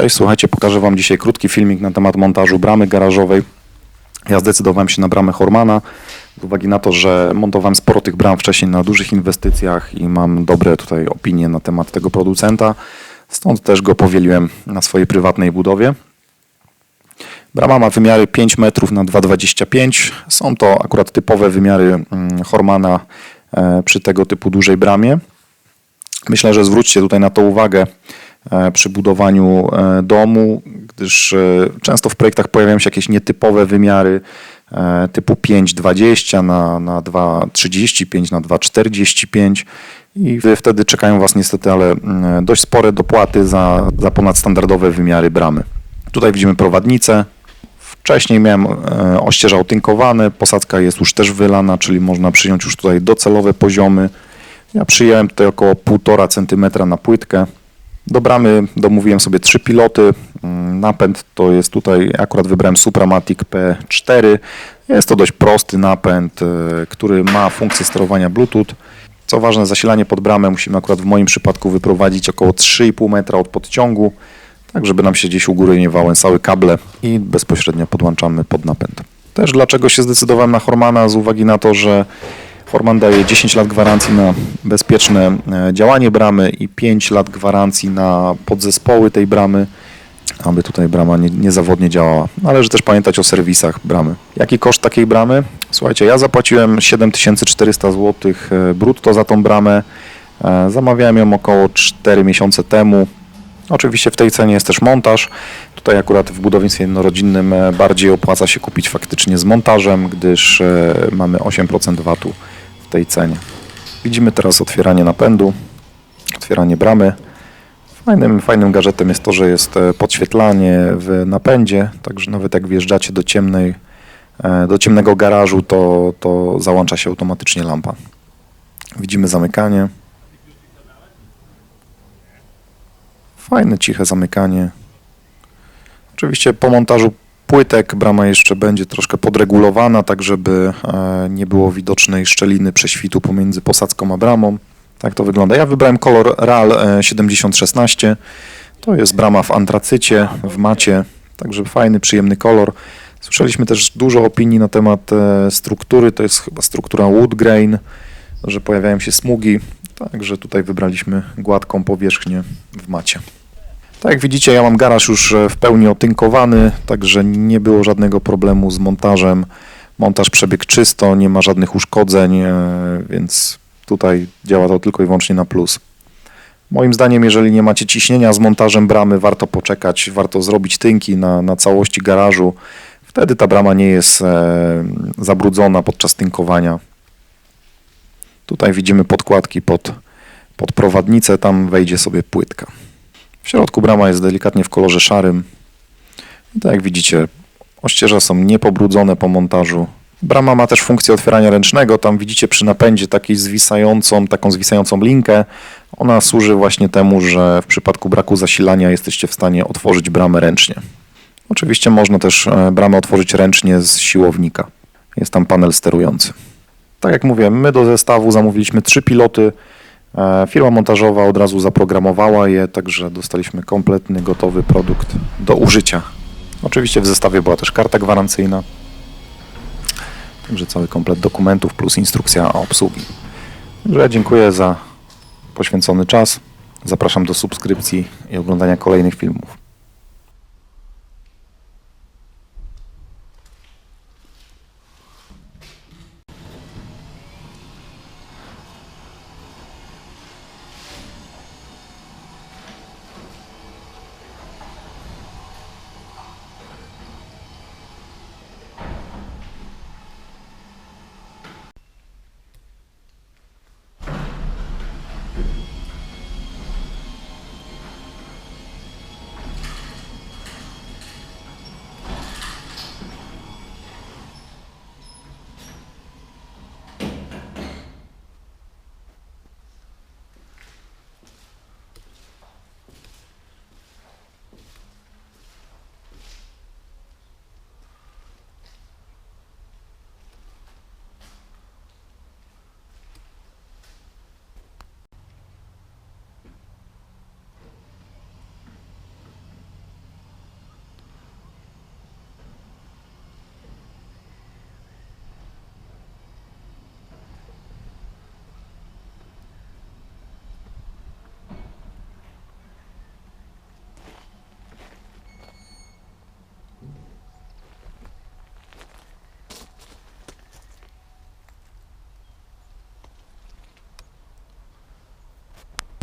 Cześć, słuchajcie, pokażę Wam dzisiaj krótki filmik na temat montażu bramy garażowej. Ja zdecydowałem się na bramę Hormana z uwagi na to, że montowałem sporo tych bram wcześniej na dużych inwestycjach i mam dobre tutaj opinie na temat tego producenta. Stąd też go powieliłem na swojej prywatnej budowie. Brama ma wymiary 5 metrów na 2,25. Są to akurat typowe wymiary mm, Hormana e, przy tego typu dużej bramie. Myślę, że zwróćcie tutaj na to uwagę przy budowaniu e, domu, gdyż e, często w projektach pojawiają się jakieś nietypowe wymiary e, typu 5,20 na, na 2,35 na 2,45 i wtedy czekają Was niestety, ale mm, dość spore dopłaty za, za ponadstandardowe wymiary bramy. Tutaj widzimy prowadnicę. Wcześniej miałem e, ościeżał tynkowane, posadzka jest już też wylana, czyli można przyjąć już tutaj docelowe poziomy. Ja przyjąłem tutaj około 1,5 cm na płytkę. Do bramy domówiłem sobie trzy piloty. Mm, Napęd to jest tutaj, akurat wybrałem Supramatic P4. Jest to dość prosty napęd, e, który ma funkcję sterowania Bluetooth. Co ważne, zasilanie pod bramę musimy akurat w moim przypadku wyprowadzić około 3,5 metra od podciągu, tak żeby nam się gdzieś u góry nie wałęsały kable i bezpośrednio podłączamy pod napęd. Też dlaczego się zdecydowałem na Hormana z uwagi na to, że Horman daje 10 lat gwarancji na bezpieczne e, działanie bramy i 5 lat gwarancji na podzespoły tej bramy, aby tutaj brama nie, niezawodnie działała. Należy też pamiętać o serwisach bramy. Jaki koszt takiej bramy? Słuchajcie, ja zapłaciłem 7400 zł e, brutto za tą bramę. E, Zamawiałem ją około 4 miesiące temu. Oczywiście w tej cenie jest też montaż. Tutaj akurat w budownictwie jednorodzinnym bardziej opłaca się kupić faktycznie z montażem, gdyż mamy 8% VAT-u w tej cenie. Widzimy teraz otwieranie napędu, otwieranie bramy. Fajnym, fajnym gadżetem jest to, że jest e, podświetlanie w napędzie, także nawet jak wjeżdżacie do ciemnej, e, do ciemnego garażu, to, to załącza się automatycznie lampa. Widzimy zamykanie. Fajne, ciche zamykanie. Oczywiście po montażu płytek brama jeszcze będzie troszkę podregulowana, tak żeby e, nie było widocznej szczeliny prześwitu pomiędzy posadzką a bramą. Tak to wygląda. Ja wybrałem kolor RAL e, 7016. To jest brama w antracycie, w macie, także fajny, przyjemny kolor. Słyszeliśmy też dużo opinii na temat e, struktury, to jest chyba struktura wood grain, że pojawiają się smugi, także tutaj wybraliśmy gładką powierzchnię w macie. Tak jak widzicie, ja mam garaż już e, w pełni otynkowany, także nie było żadnego problemu z montażem. Montaż przebiegł czysto, nie ma żadnych uszkodzeń, e, więc tutaj działa to tylko i wyłącznie na plus. Moim zdaniem, jeżeli nie macie ciśnienia z montażem bramy, warto poczekać, warto zrobić tynki na, na całości garażu. Wtedy ta brama nie jest e, zabrudzona podczas tynkowania. Tutaj widzimy podkładki pod, pod prowadnicę, tam wejdzie sobie płytka. W środku brama jest delikatnie w kolorze szarym. I tak jak widzicie, ościeża są niepobrudzone po montażu. Brama ma też funkcję otwierania ręcznego. Tam widzicie przy napędzie takiej zwisającą, taką zwisającą linkę. Ona służy właśnie temu, że w przypadku braku zasilania jesteście w stanie otworzyć bramę ręcznie. Oczywiście można też e, bramę otworzyć ręcznie z siłownika. Jest tam panel sterujący. Tak jak mówię, my do zestawu zamówiliśmy trzy piloty. E, Firma montażowa od razu zaprogramowała je, także dostaliśmy kompletny, gotowy produkt do użycia. Oczywiście w zestawie była też karta gwarancyjna, także cały komplet dokumentów plus instrukcja obsługi. Także dziękuję za poświęcony czas. Zapraszam do subskrypcji i oglądania kolejnych filmów.